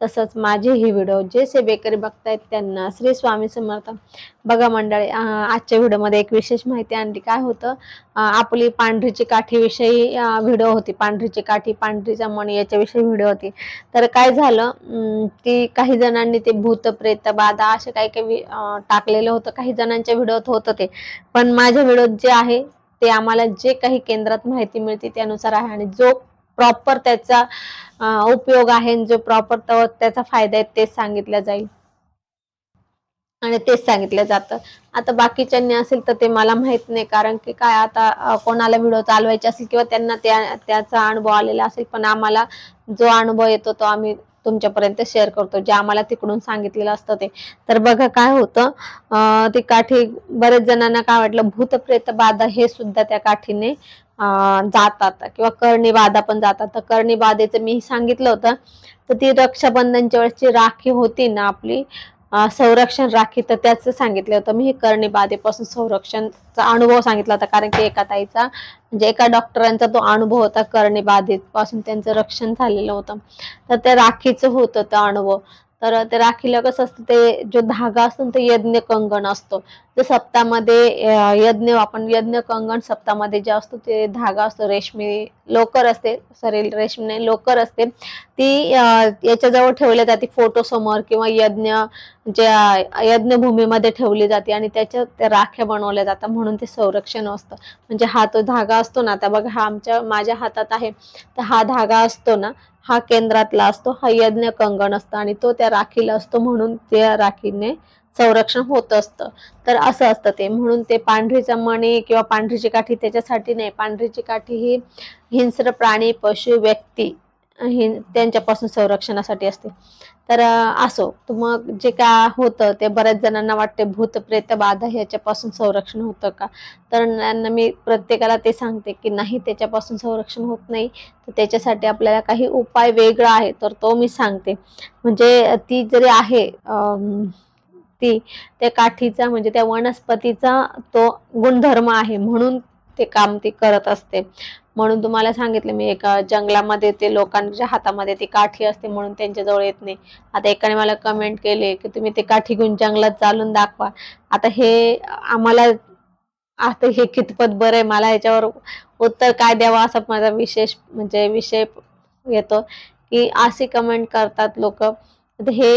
तसंच माझे ही व्हिडिओ जे सेवेकरी बघतायत त्यांना श्री स्वामी समर्थ. बघा मंडळी आजच्या व्हिडिओमध्ये एक विशेष माहिती आणली काय होतं? आपली पांढरीची काठीविषयी व्हिडिओ होती. पांढरीची काठी पांढरीचा मणी याच्याविषयी व्हिडिओ होती. तर काय झालं? ती की काही जणांनी ते भूत प्रेत बाधा असे काही काही टाकलेलं होतं. काही जणांच्या व्हिडिओत होतं ते. पण माझ्या व्हिडिओत जे आहे ते आम्हाला जे काही केंद्रात माहिती मिळते त्यानुसार आहे. आणि जो प्रॉपर त्याचा उपयोग आहे जो प्रॉपर त्याचा फायदा आहे तेच सांगितलं जाईल. आणि तेच सांगितलं जातं. आता बाकीच्यांनी असेल तर ते मला माहीत नाही कारण की काय आता कोणाला व्हिडिओ चालवायचे असेल किंवा त्यांना त्या त्याचा अनुभव आलेला असेल पण आम्हाला जो अनुभव येतो तो आम्ही तुमच्यापर्यंत शेअर करतो. जे आम्हाला तिकडून सांगितलेलं असतं ते. तर बघा काय होतं. ती काठी बरेच जणांना काय वाटलं भूतप्रेत बाधा हे सुद्धा त्या काठीने जातात किंवा कर्णी बाधा पण जातात. तर कर्णी बाधेचं मी सांगितलं होतं. तर ती रक्षाबंधनच्या वेळेसची राखी होती ना आपली. संरक्षण राखी तर त्याचं सांगितलं होतं. मी हे करणे बाधेपासून संरक्षणचा अनुभव सांगितला होता. कारण की एका ताईचा म्हणजे एका डॉक्टरांचा तो अनुभव होता करणे बाधेपासून त्यांचं रक्षण झालेलं होतं. तर त्या राखीचं होतं तो अनुभव. तर त्या राखीला कसं असतं ते जो धागा असतो ते तो यज्ञ कंगण असतो. जे सप्तामध्ये यज्ञ आपण यज्ञ कंगण सप्तामध्ये जे असतो ते धागा असतो रेशमी लोकर असते सॉरी रेशमी नाही लोकर असते. ती याच्याजवळ ठेवली जाते फोटो समोर किंवा यज्ञ ज्या यज्ञभूमीमध्ये ठेवली जाते आणि त्याच्या त्या राख्या बनवल्या जातात म्हणून ते संरक्षण असतं. म्हणजे हा तो धागा असतो ना आता बघा हा आमच्या माझ्या हातात आहे. तर हा धागा असतो ना हा केंद्रातला असतो हा यज्ञ कंगण असतं आणि तो त्या राखीला असतो म्हणून त्या राखीने संरक्षण होत असतं. तर असं असतं ते. म्हणून ते पांढरीचा मणी किंवा पांढरीची काठी त्याच्यासाठी नाही. पांढरीची काठी ही हिंस्र प्राणी पशु व्यक्ती हि त्यांच्यापासून संरक्षणासाठी असते. तर असो. तर मग जे काय होतं ते बऱ्याच जणांना वाटते भूत प्रेत बाधा ह्याच्यापासून संरक्षण होतं का? तर त्यांना मी प्रत्येकाला ते सांगते की नाही त्याच्यापासून संरक्षण होत नाही. तर त्याच्यासाठी आपल्याला काही उपाय वेगळा आहे. तर तो मी सांगते. म्हणजे ती जरी आहे अं, ती त्या काठीचा म्हणजे त्या वनस्पतीचा तो गुणधर्म आहे म्हणून ते काम ती करत असते. म्हणून तुम्हाला सांगितलं मी एका जंगलामध्ये ते लोकांच्या हातामध्ये ती काठी असते म्हणून त्यांच्या जवळ येत नाही. आता एकाने मला कमेंट केले की तुम्ही ते काठी घेऊन जंगलात चालून दाखवा. आता हे आम्हाला आता हे कितपत बरं आहे मला याच्यावर उत्तर काय द्यावं असा माझा विशेष म्हणजे विषय येतो की अशी कमेंट करतात लोक. हे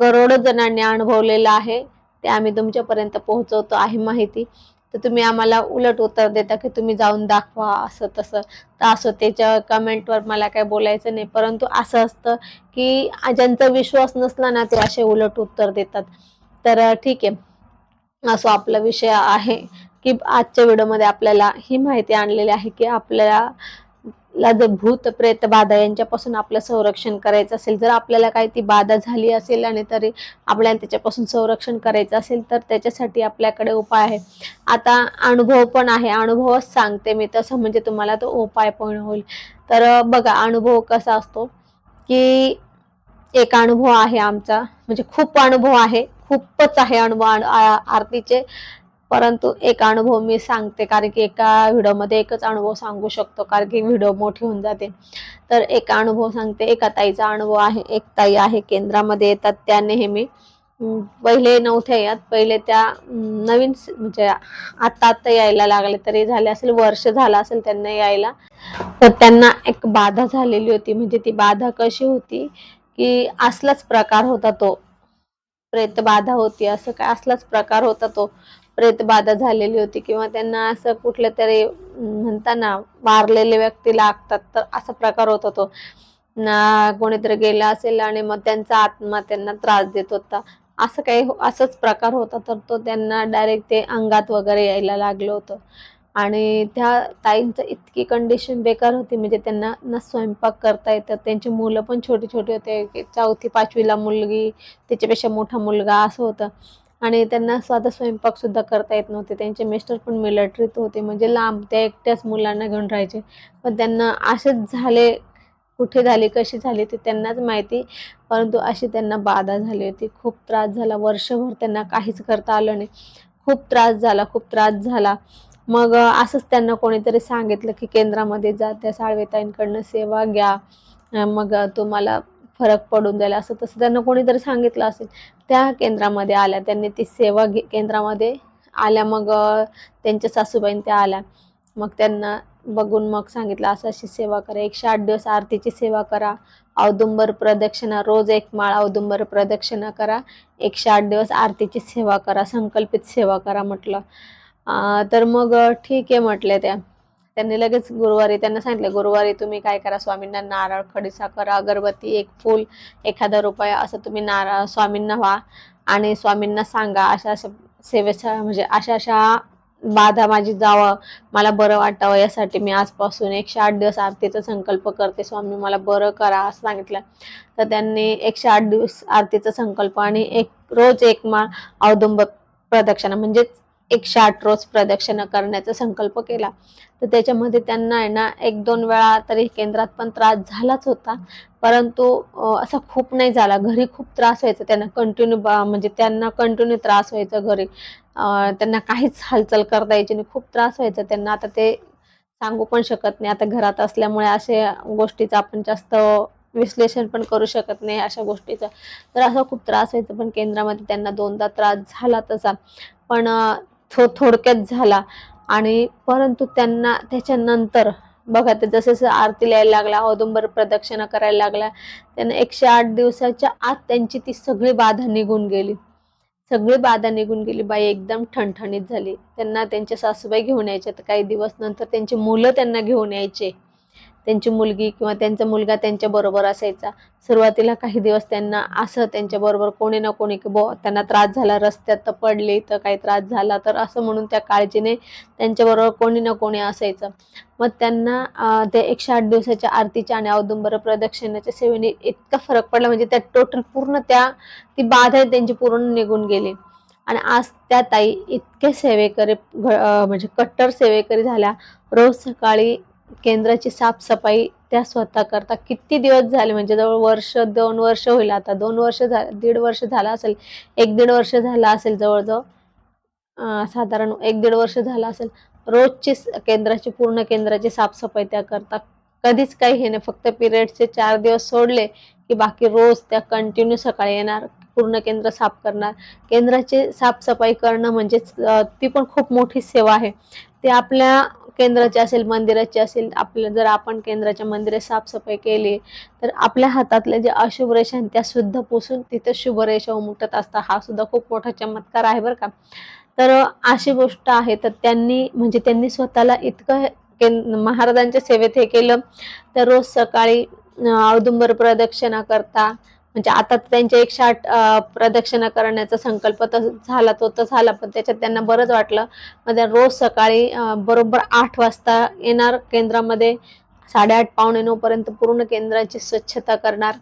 करोडो जणांनी अनुभवलेलं आहे. ते आम्ही तुमच्यापर्यंत पोहोचवतो आहे माहिती. तर तुम्ही आम्हाला उलट उत्तर देता की तुम्ही जाऊन दाखवा असं तसं. तर असं त्याच्या कमेंटवर मला काय बोलायचं नाही. परंतु असं असतं की ज्यांचा विश्वास नसला ना ते असे उलट उत्तर देतात. तर ठीक आहे. असो आपला विषय आहे की आजच्या व्हिडिओमध्ये आपल्याला ही माहिती आणलेली आहे की आपल्याला ला जर भूत प्रेत बाधा यांच्यापासून आपलं संरक्षण करायचं असेल जर आपल्याला काही ती बाधा झाली असेल आणि तरी आपल्याला त्याच्यापासून संरक्षण करायचं असेल तर त्याच्यासाठी आपल्याकडे उपाय आहे. आता अनुभव पण आहे. अनुभवच सांगते मी तसं म्हणजे तुम्हाला तो उपाय पण होईल. तर बघा अनुभव कसा असतो की एक अनुभव आहे आमचा म्हणजे खूप अनुभव आहे खूपच आहे अनुभव आरतीचे. परंतु एक अनुभव मी सांगते कारण की एका व्हिडिओमध्ये एकच अनुभव सांगू शकतो कारण की व्हिडिओ मोठी होऊन जाते. तर एक अनुभव सांगते एका ताईचा अनुभव आहे एक ताई आहे केंद्रामध्ये येतात त्या नेहमी पहिले नव्हत्या यात पहिले त्या नवीन म्हणजे आता आत्ता यायला लागले तरी झाले असेल वर्ष झालं असेल त्यांना यायला. तर त्यांना एक बाधा झालेली होती म्हणजे ती बाधा कशी होती की असलाच प्रकार होता तो. प्रेत बाधा होती असं काय असलाच प्रकार होता तो. प्रेतबाधा झालेली होती किंवा त्यांना असं कुठल्या तरी म्हणताना वारलेले व्यक्ती लागतात तर असा प्रकार होत होतो. ना कोणीतरी गेला असेल आणि मग त्यांचा आत्मा त्यांना त्रास देत होता. असं काही हो- असंच प्रकार होता तर तो त्यांना डायरेक्ट ते अंगात वगैरे यायला लागलं होतं. आणि त्या ताईंचं इतकी कंडिशन बेकार होती म्हणजे त्यांना ना स्वयंपाक करता येतं त्यांची मुलं पण छोटी छोटी होते की चौथी पाचवीला मुलगी त्याच्यापेक्षा मोठा मुलगा असं होतं. आणि त्यांना स्वतः स्वयंपाकसुद्धा करता येत नव्हते. त्यांचे मिस्टर पण मिलिटरीत होते. म्हणजे लांब त्या एकट्याच मुलांना घेऊन राहायचे. पण त्यांना असेच झाले कुठे झाली कशी झाली ते त्यांनाच माहिती. परंतु अशी त्यांना बाधा झाली होती. खूप त्रास झाला. वर्षभर त्यांना काहीच करता आलं नाही. खूप त्रास झाला खूप त्रास झाला. मग असंच त्यांना कोणीतरी सांगितलं की केंद्रामध्ये जा त्या साळवेताईंकडनं सेवा घ्या. मग तुम्हाला फरक पडून जाईल असं तसं त्यांना कोणीतरी सांगितलं असेल. त्या केंद्रामध्ये आल्या त्यांनी ती सेवा घे केंद्रामध्ये आल्या मग त्यांच्या सासूबाईन त्या आल्या. मग त्यांना बघून मग सांगितलं असं अशी सेवा करा एकशे आठ दिवस आरतीची सेवा करा. औदुंबर प्रदक्षिणा रोज एक माळ औदुंबर प्रदक्षिणा करा. एकशे आठ दिवस आरतीची सेवा करा संकल्पित सेवा करा म्हटलं. तर मग ठीक आहे म्हटले त्या. त्यांनी लगेच गुरुवारी त्यांना सांगितलं गुरुवारी तुम्ही काय करा स्वामींना नारळ खडीसाखर अगरबत्ती एक फूल एखादा रुपया असं तुम्ही नारळ स्वामींना व्हा आणि स्वामींना सांगा. अशा अशा सेवेचा म्हणजे अशा अशा बाधा माझी जावं मला बरं वाटावं यासाठी मी आजपासून एकशे आठ दिवस आरतीचा संकल्प करते. स्वामी मला बरं करा असं सांगितलं. तर त्यांनी एकशे आठ दिवस आरतीचा संकल्प आणि एक रोज एक माळ औदुंब प्रदक्षिणा म्हणजेच एकशे आठ रोज प्रदक्षिणा करण्याचा संकल्प केला. तर त्याच्यामध्ये त्यांना आहे ना एक दोन वेळा तरी केंद्रात पण त्रास झालाच होता. परंतु असा खूप नाही झाला. घरी खूप त्रास व्हायचा. त्यांना कंटिन्यू म्हणजे त्यांना कंटिन्यू त्रास व्हायचा घरी. त्यांना काहीच हालचाल करता यायची नाही. खूप त्रास व्हायचा त्यांना. आता ते सांगू पण शकत नाही. आता घरात असल्यामुळे असे गोष्टीचं आपण जास्त विश्लेषण पण करू शकत नाही अशा गोष्टीचं. तर असा खूप त्रास व्हायचा. पण केंद्रामध्ये त्यांना दोनदा त्रास झाला तसा. पण थो थोडक्यात झाला. आणि परंतु त्यांना त्याच्यानंतर बघा ते जसं जसं आरती यायला लागला औदुंबर प्रदक्षिणा करायला लागला त्यांना एकशे आठ दिवसाच्या आत त्यांची ती सगळी बाधा निघून गेली. सगळी बाधा निघून गेली बाई एकदम ठणठणीत झाली. त्यांना त्यांच्या सासूबाई घेऊन यायच्या तर काही दिवस नंतर त्यांची मुलं त्यांना घेऊन यायचे. त्यांची मुलगी किंवा त्यांचा मुलगा त्यांच्या बरोबर असायचा. सुरुवातीला काही दिवस त्यांना असं त्यांच्या बरोबर कोणी ना कोणी की बो त्यांना त्रास झाला रस्त्यात तर पडले तर काही त्रास झाला तर असं म्हणून त्या काळजीने त्यांच्याबरोबर कोणी ना कोणी असायचं. मग त्यांना त्या एकशे आठ दिवसाच्या आरतीच्या आणि औदुंबर प्रदक्षिणाच्या सेवेने इतका फरक पडला म्हणजे त्या टोटल पूर्ण त्या ती बाधा त्यांची पूर्ण निघून गेली. आणि आज त्या ताई इतके सेवेकरी घ- म्हणजे कट्टर सेवेकरी झाल्या. रोज सकाळी केंद्राची साफसफाई त्या स्वतः करता किती दिवस झाले? म्हणजे जवळ वर्ष दोन वर्ष होईल आता. दोन वर्ष झा दीड वर्ष झाला असेल. एक दीड वर्ष झाला असेल जवळजवळ. साधारण एक दीड वर्ष झाला असेल. रोजची स- केंद्राची पूर्ण केंद्राची साफसफाई त्या करता कधीच काही हे नाही. फक्त पिरियडचे चार दिवस सोडले की बाकी रोज त्या कंटिन्यू सकाळी येणार पूर्ण केंद्र साफ करणार. केंद्राची साफसफाई करणं म्हणजेच ती पण खूप मोठी सेवा आहे. ते आपल्या केंद्राची असेल मंदिराची असेल आपलं जर आपण केंद्राच्या मंदिरात साफसफाई केली तर आपल्या हातातल्या जे अशुभ रेषा त्या सुद्धा पुसून तिथं शुभ रेषा उमटत असतात. हा सुद्धा खूप मोठा चमत्कार आहे बरं का. तर अशी गोष्ट आहे तर त्यांनी म्हणजे त्यांनी स्वतःला इतकं महाराजांच्या सेवेत हे केलं. तर रोज सकाळी औदुंबर प्रदक्षिणा करता म्हणजे आता तर त्यांच्या एकशे आठ प्रदक्षिणा करण्याचा संकल्प तर झाला तो तर झाला पण त्याच्यात त्यांना बरंच वाटलं. मग रोज सकाळी बरोबर आठ वाजता येणार केंद्रामध्ये साडेआठ पावणे नऊ पर्यंत पूर्ण केंद्राची स्वच्छता करणार.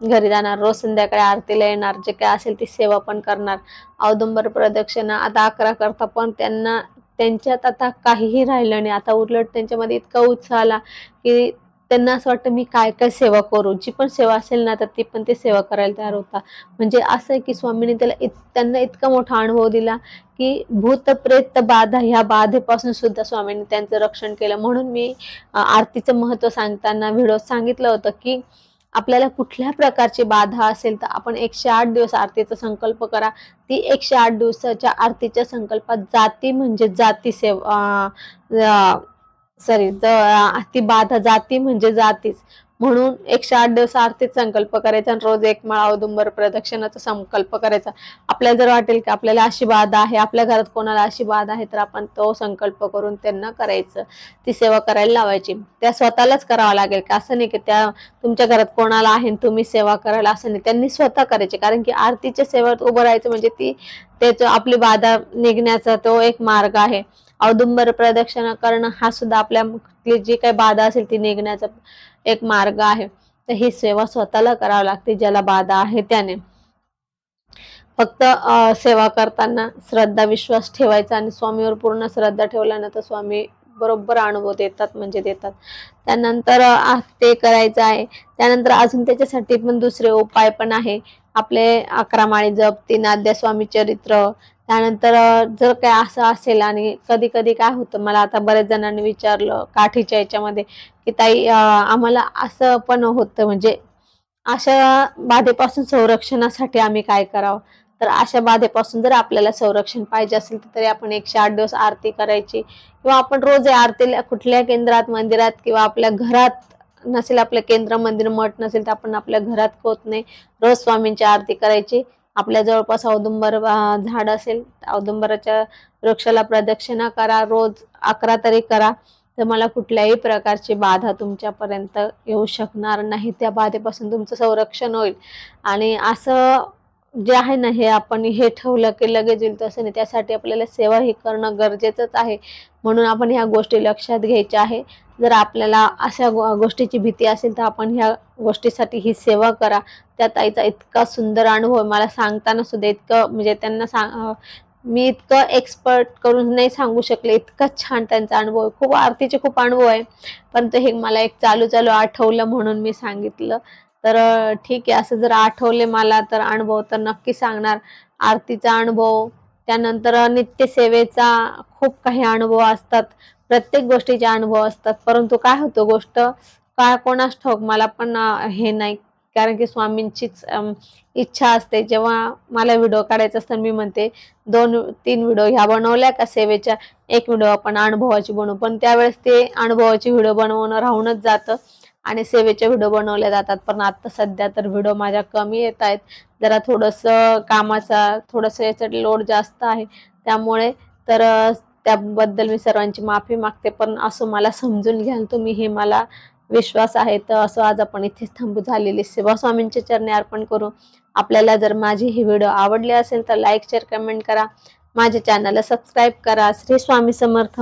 घरी जाणार रोज संध्याकाळी आरतीला येणार जे काय असेल ती सेवा पण करणार. औदुंबर प्रदक्षिणा आता अकरा करता पण त्यांना त्यांच्यात आता काहीही राहिलं नाही. आता उलट त्यांच्यामध्ये इतका उत्साह आला की त्यांना असं वाटतं मी काय काय सेवा करू? जी पण सेवा असेल ना तर ती पण ते सेवा करायला तयार होता म्हणजे असं आहे की स्वामींनी त्याला इत त्यांना इतका मोठा अनुभव दिला की भूतप्रेत बाधा ह्या बाधेपासून सुद्धा स्वामींनी त्यांचं रक्षण केलं. म्हणून मी आरतीचं महत्त्व सांगताना व्हिडिओ सांगितलं होतं की आपल्याला कुठल्या प्रकारची बाधा असेल तर आपण एकशे आठ दिवस आरतीचा संकल्प करा. ती एकशे आठ दिवसाच्या आरतीच्या संकल्पात जाती म्हणजे जाती सेवा सॉरी ती बाधा जाती म्हणजे जातीच. म्हणून एकशे आठ दिवस आरतीच संकल्प करायचा आणि रोज एक माळा औदुंबर प्रदक्षिणाचा संकल्प करायचा. आपल्याला जर वाटेल की आपल्याला अशी बाधा आहे आपल्या घरात कोणाला अशी बाधा आहे तर आपण तो संकल्प करून त्यांना करायचं. ती सेवा करायला लावायची. त्या स्वतःलाच करावं लागेल का असं नाही की त्या तुमच्या घरात कोणाला आहे तुम्ही सेवा करायला असं नाही. त्यांनी स्वतः करायची. कारण की आरतीच्या सेवेत उभं राहायचं म्हणजे ती त्याच आपली बाधा निघण्याचा तो एक मार्ग आहे. औदुंबर प्रदक्षिणा करणं हा सुद्धा आपल्या जी काही बाधा असेल ती निघण्याचा एक मार्ग आहे. तर ही सेवा स्वतःला करावी लागते ज्याला बाधा आहे त्याने. फक्त सेवा करताना श्रद्धा विश्वास ठेवायचा आणि स्वामीवर पूर्ण श्रद्धा ठेवल्यानंतर स्वामी बरोबर अनुभव देतात म्हणजे देतात. त्यानंतर ते करायचं आहे. त्यानंतर अजून त्याच्यासाठी पण दुसरे उपाय पण आहे. आपले अकरा माळी जप तीन अध्याय स्वामी चरित्र त्यानंतर जर काय असं असेल आणि कधी कधी काय होतं मला आता बऱ्याच जणांनी विचारलं काठीच्या याच्यामध्ये की ताई आम्हाला असं पण होतं म्हणजे अशा बाधेपासून संरक्षणासाठी आम्ही काय करावं? तर अशा बाधेपासून जर आपल्याला संरक्षण पाहिजे असेल तर तरी आपण एकशे आठ दिवस आरती करायची. किंवा आपण रोज या आरतीला कुठल्या केंद्रात मंदिरात किंवा आपल्या घरात नसेल आपलं केंद्र मंदिर मठ नसेल तर आपण आपल्या घरात होत नाही. रोज स्वामींची आरती करायची. आपल्या जवळपास औदुंबर झाड असेल औदुंबराच्या वृक्षाला प्रदक्षिणा करा रोज अकरा तरी करा तर मला कुठल्याही प्रकारची बाधा तुमच्यापर्यंत येऊ शकणार नाही. त्या बाधेपासून तुमचं संरक्षण होईल. आणि असं जे आहे ना हे आपण हे ठेवलं की लगेच येईल तसं नाही. त्यासाठी आपल्याला सेवा ही करणं गरजेचंच आहे. म्हणून आपण ह्या गोष्टी लक्षात घ्यायच्या आहे. जर आपल्याला अशा गो- गोष्टीची भीती असेल तर आपण ह्या गोष्टीसाठी ही सेवा करा. त्या ताईचा इतका सुंदर अनुभव मला सांगताना सुद्धा इतकं म्हणजे त्यांना सांग मी इतकं एक्सपर्ट करून नाही सांगू शकले. इतका छान त्यांचा अनुभव आहे. खूप आरतीचे खूप अनुभव आहे. पण ते हे मला एक चालू चालू आठवलं म्हणून मी सांगितलं. तर ठीक आहे असं जर आठवले मला तर अनुभव तर नक्की सांगणार. आरतीचा अनुभव त्यानंतर नित्यसेवेचा खूप काही अनुभव असतात. प्रत्येक गोष्टीचे अनुभव असतात. परंतु काय होतं गोष्ट? काय कोणास ठाऊक मला पण हे नाही. कारण की स्वामींचीच इच्छा असते. जेव्हा मला व्हिडिओ काढायचा असतं मी म्हणते दोन तीन व्हिडिओ ह्या बनवल्या का सेवेच्या? एक व्हिडिओ आपण अनुभवाची बनवू. पण त्यावेळेस ते अनुभवाची व्हिडिओ बनवणं राहूनच जातं. आणि सेवेचे व्हिडिओ बनवले जातात. पण आता सध्या तर व्हिडिओ माझ्या कमी येत आहेत. जरा थोडंसं कामाचा थोडंसं याचं लोड जास्त आहे. त्यामुळे तर त्याबद्दल मी सर्वांची माफी मागते. पण असं मला समजून घ्याल तुम्ही हे मला विश्वास आहे. तर असं आज आपण इथेच थांबू झालेली. शिवास्वामींचे चरणे अर्पण करू. आपल्याला जर माझी ही व्हिडिओ आवडली असेल तर लाईक शेअर कमेंट करा. माझ्या चॅनलला सबस्क्राईब करा. श्री स्वामी समर्थ.